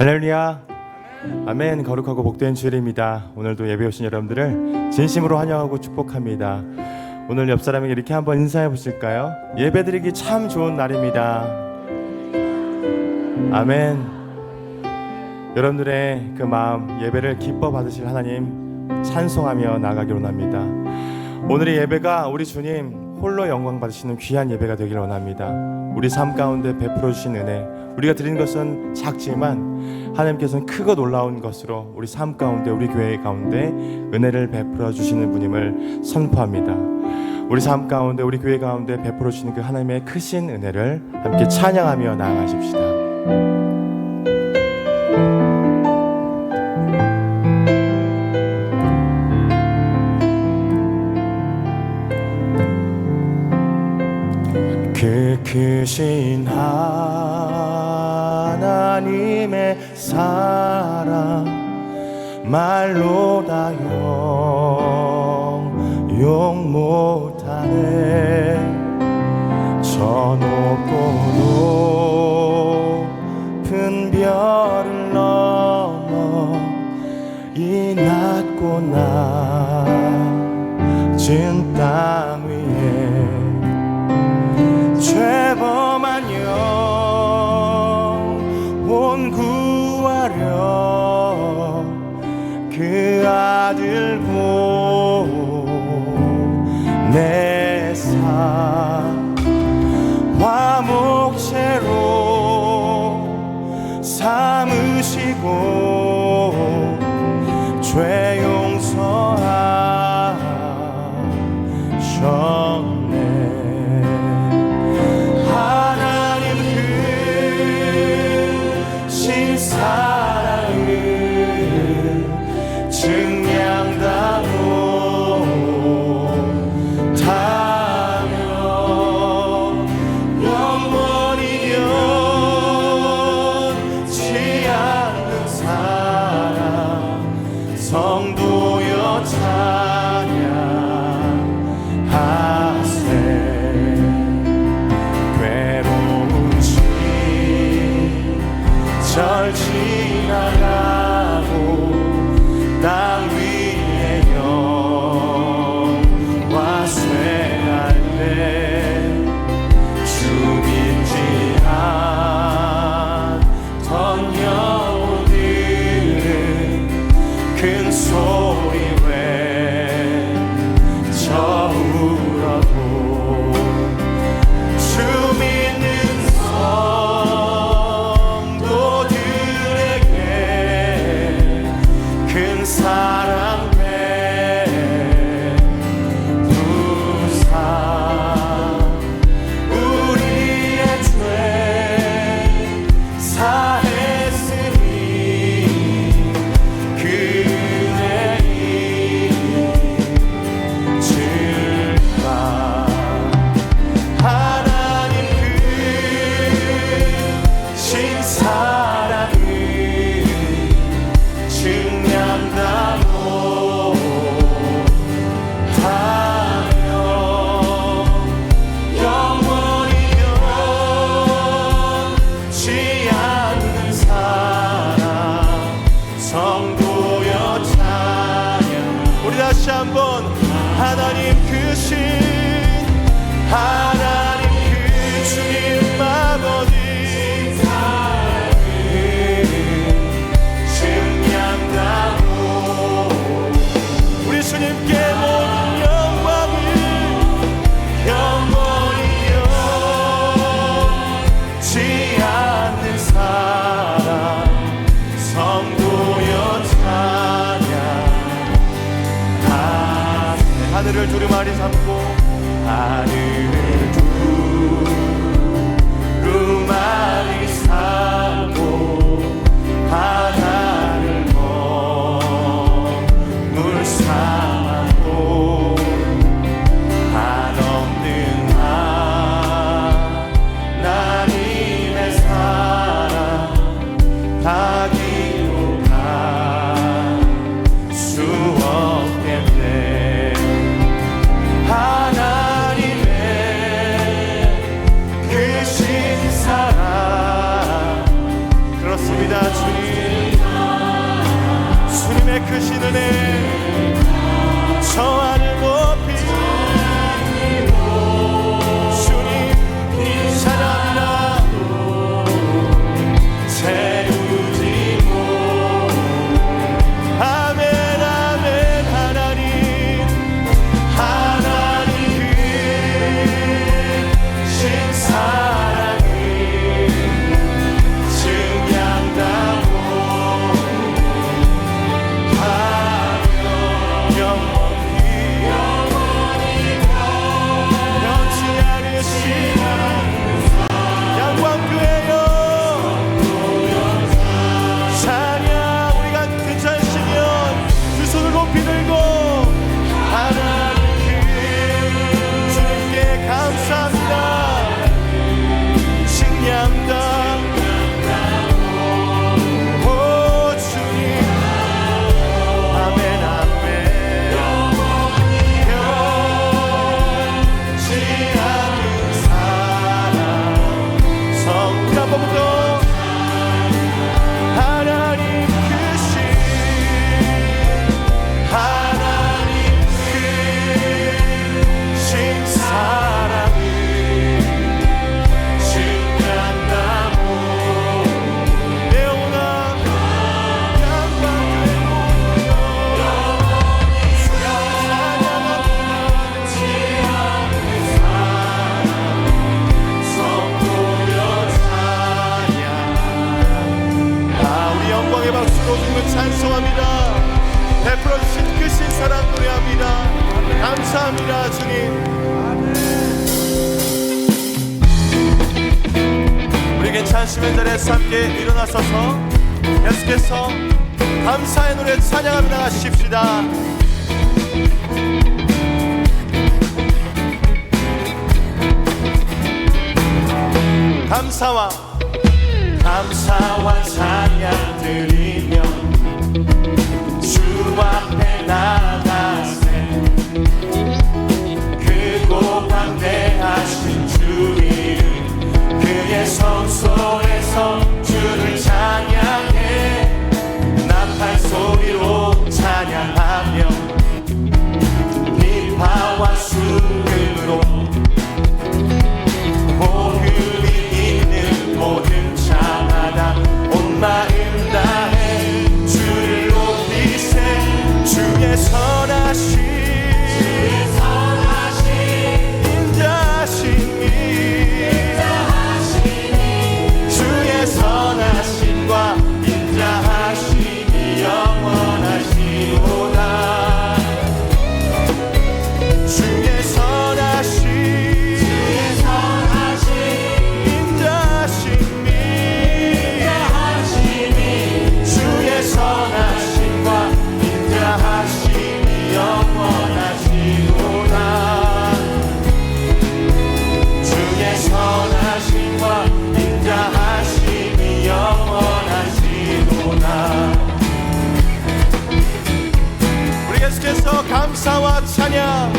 할렐루야. 아멘. 거룩하고 복된 주일입니다. 오늘도 예배 오신 여러분들을 진심으로 환영하고 축복합니다. 오늘 옆 사람에게 이렇게 한번 인사해 보실까요? 예배 드리기 참 좋은 날입니다. 아멘. 여러분들의 그 마음 예배를 기뻐 받으실 하나님 찬송하며 나가기 원합니다. 오늘의 예배가 우리 주님 홀로 영광 받으시는 귀한 예배가 되길 원합니다. 우리 삶 가운데 베풀어 주신 은혜, 우리가 드리는 것은 작지만 하나님께서는 크고 놀라운 것으로 우리 삶 가운데 우리 교회 가운데 은혜를 베풀어 주시는 분임을 선포합니다. 우리 삶 가운데 우리 교회 가운데 베풀어 주시는 그 하나님의 크신 은혜를 함께 찬양하며 나아가십시다. 그 크신 하나님의 사랑 말로 다용 못하네. 저 높고 높은 별을 넘어 이 낮고 낮은 땅위 내사 화목제로 삼으시고 죄용 베풀어 주신 그 신사랑 노래합니다. 감사합니다, 주님. 우리 괜찮으시면 자리에서 함께 일어나서서 계속해서 감사의 노래 찬양하며 나가십시다. 감사와 감사와 찬양 드리며 찬양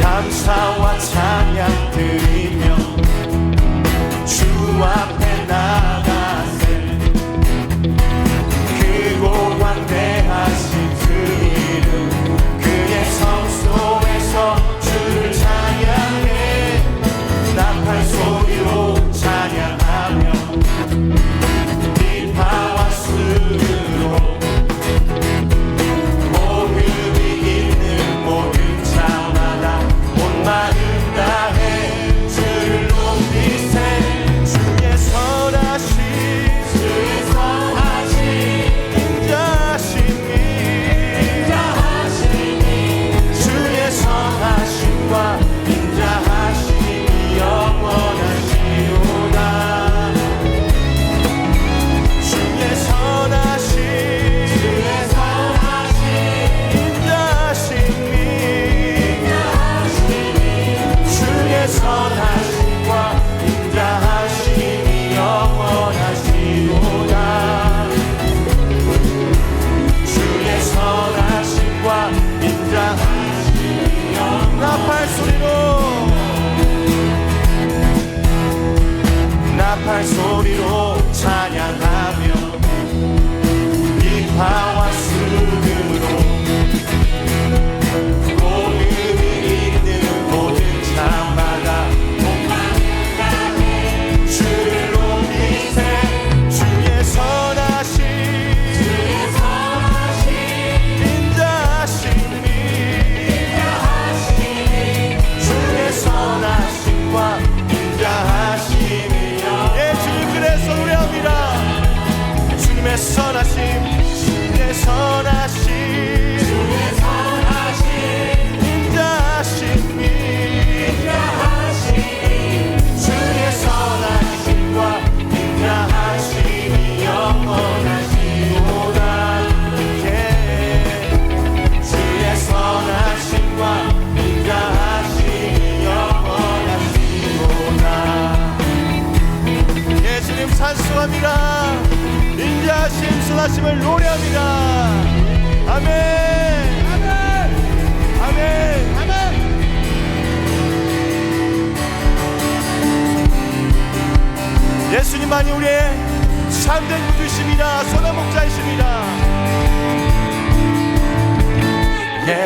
감사와 찬양 드리며 주 앞. 응답할 소리로 찬양하며 이 파워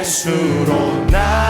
예수로 나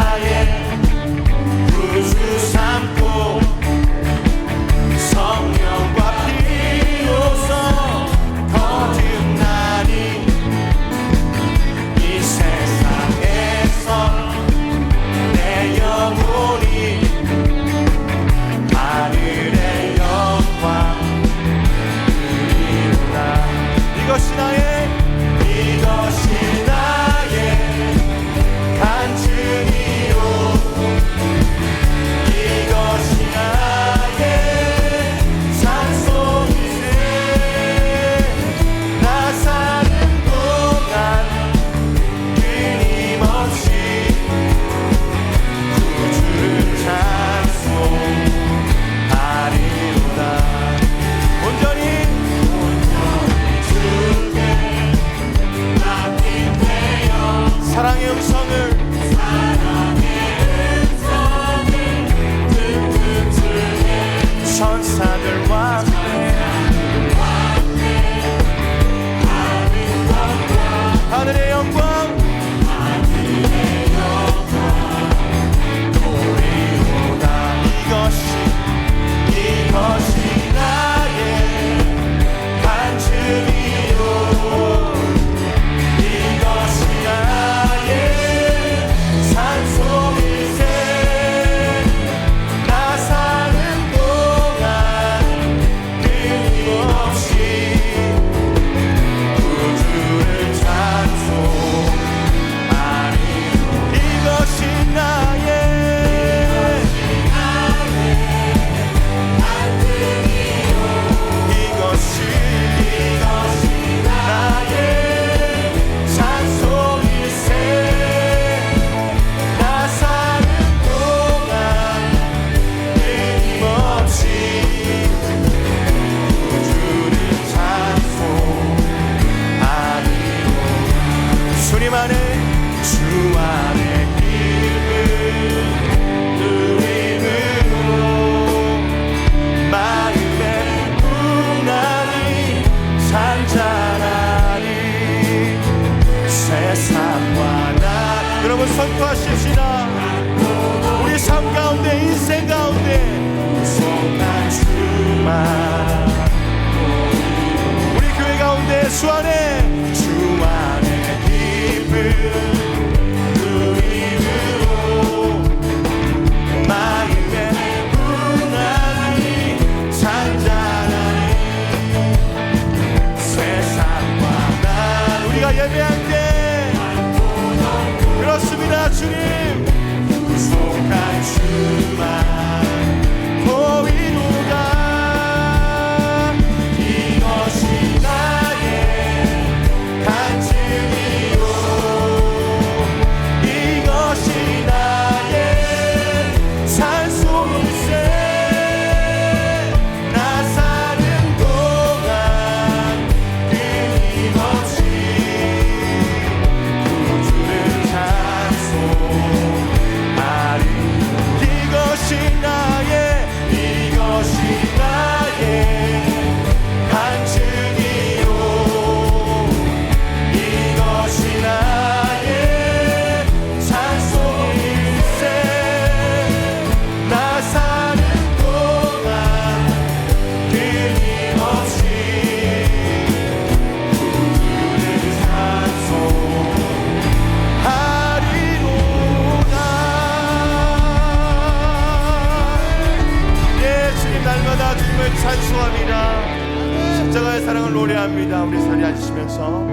기도합니다. 우리 자리에 앉으시면서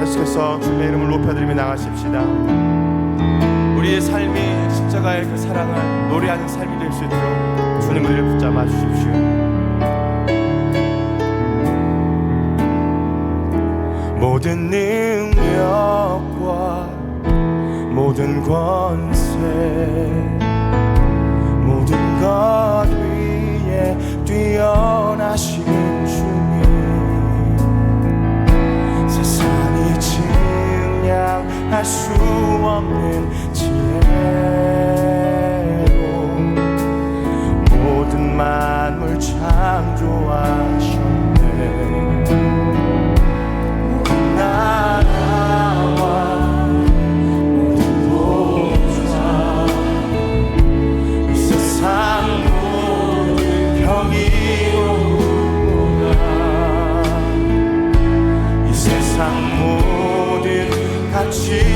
계속해서 주님의 이름을 높여드리며 나가십시다. 우리의 삶이 십자가의 그 사랑을 노래하는 삶이 될 수 있도록 주님 우리를 붙잡아 주십시오. 모든 능력과 모든 권세 모든 것 위에 뛰어나시 수 없는 지혜 watching.